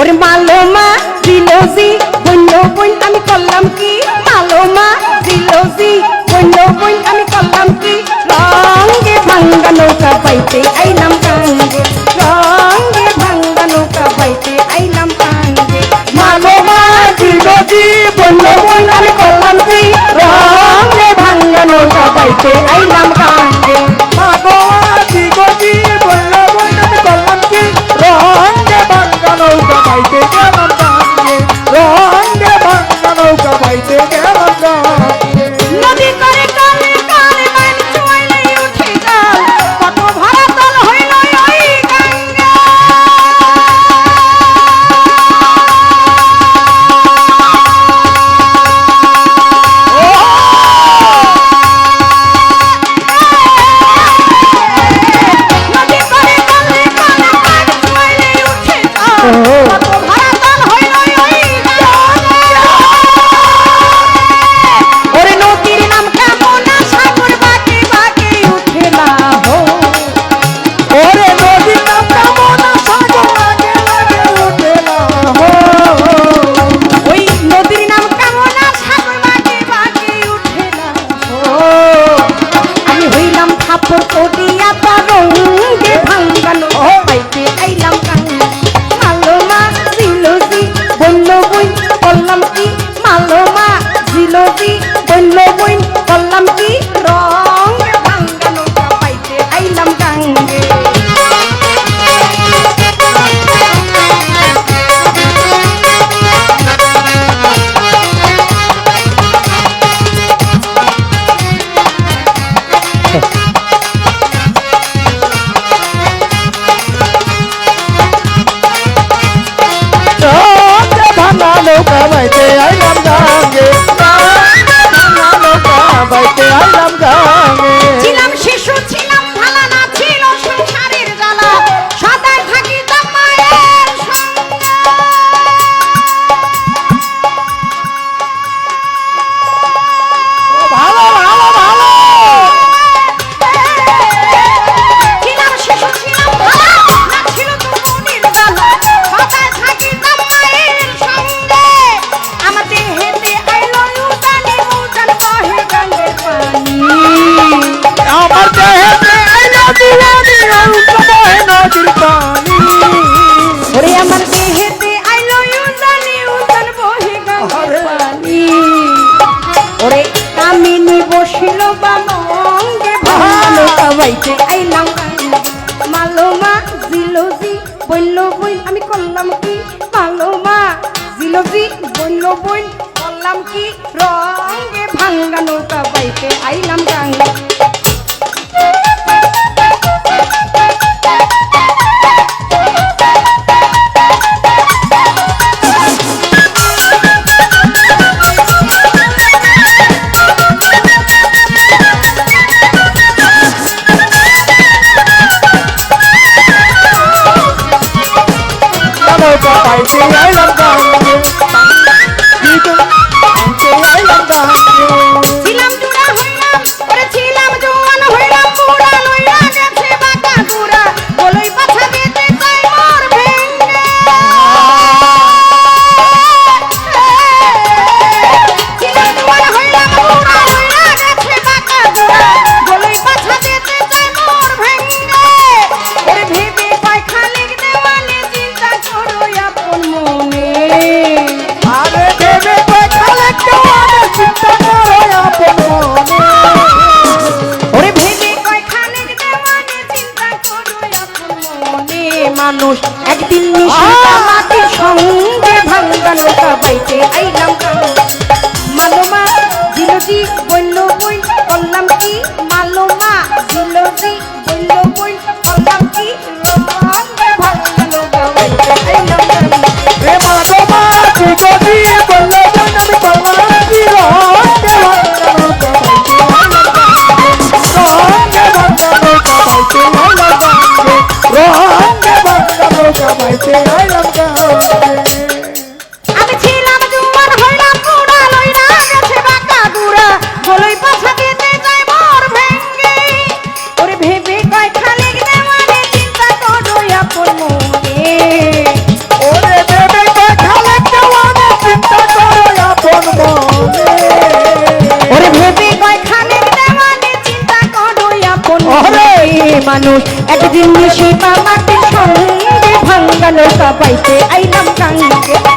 ওরে মালোমা, জিলোজি বন্য বইন আমি করলাম কি? মালোমা, জিলোজি বন্য বইন আমি করলাম কি? রঙ্গে ভাঙ্গা নৌকা পাইতে আইলাম কাঙ্গে রঙ্গে ভাঙ্গা নৌকা পাইতে আইলাম কাঙ্গে মালোমা, জিলোজি বন্য বইন আমি করলাম কি? রঙ্গে ভাঙ্গা নৌকা পাইতে আইলাম কাঙ্গে বাইতে আইলাম। মালো মা জিলজি বন্য বইন আমি করলাম কি? মালো মা জিলজি বন্য বইন করলাম কি? রঙে ভাঙ্গা নৌকা বাইতে আইলাম গা। নৌকা পাইতে আইলাম দাঙ্গে কিন্তু আইলাম দাঙ্গে মানুষ একদিন সে বাবাকে সঙ্গে ভাঙ্গানো সবাইকে আইলাম গাঙ্গে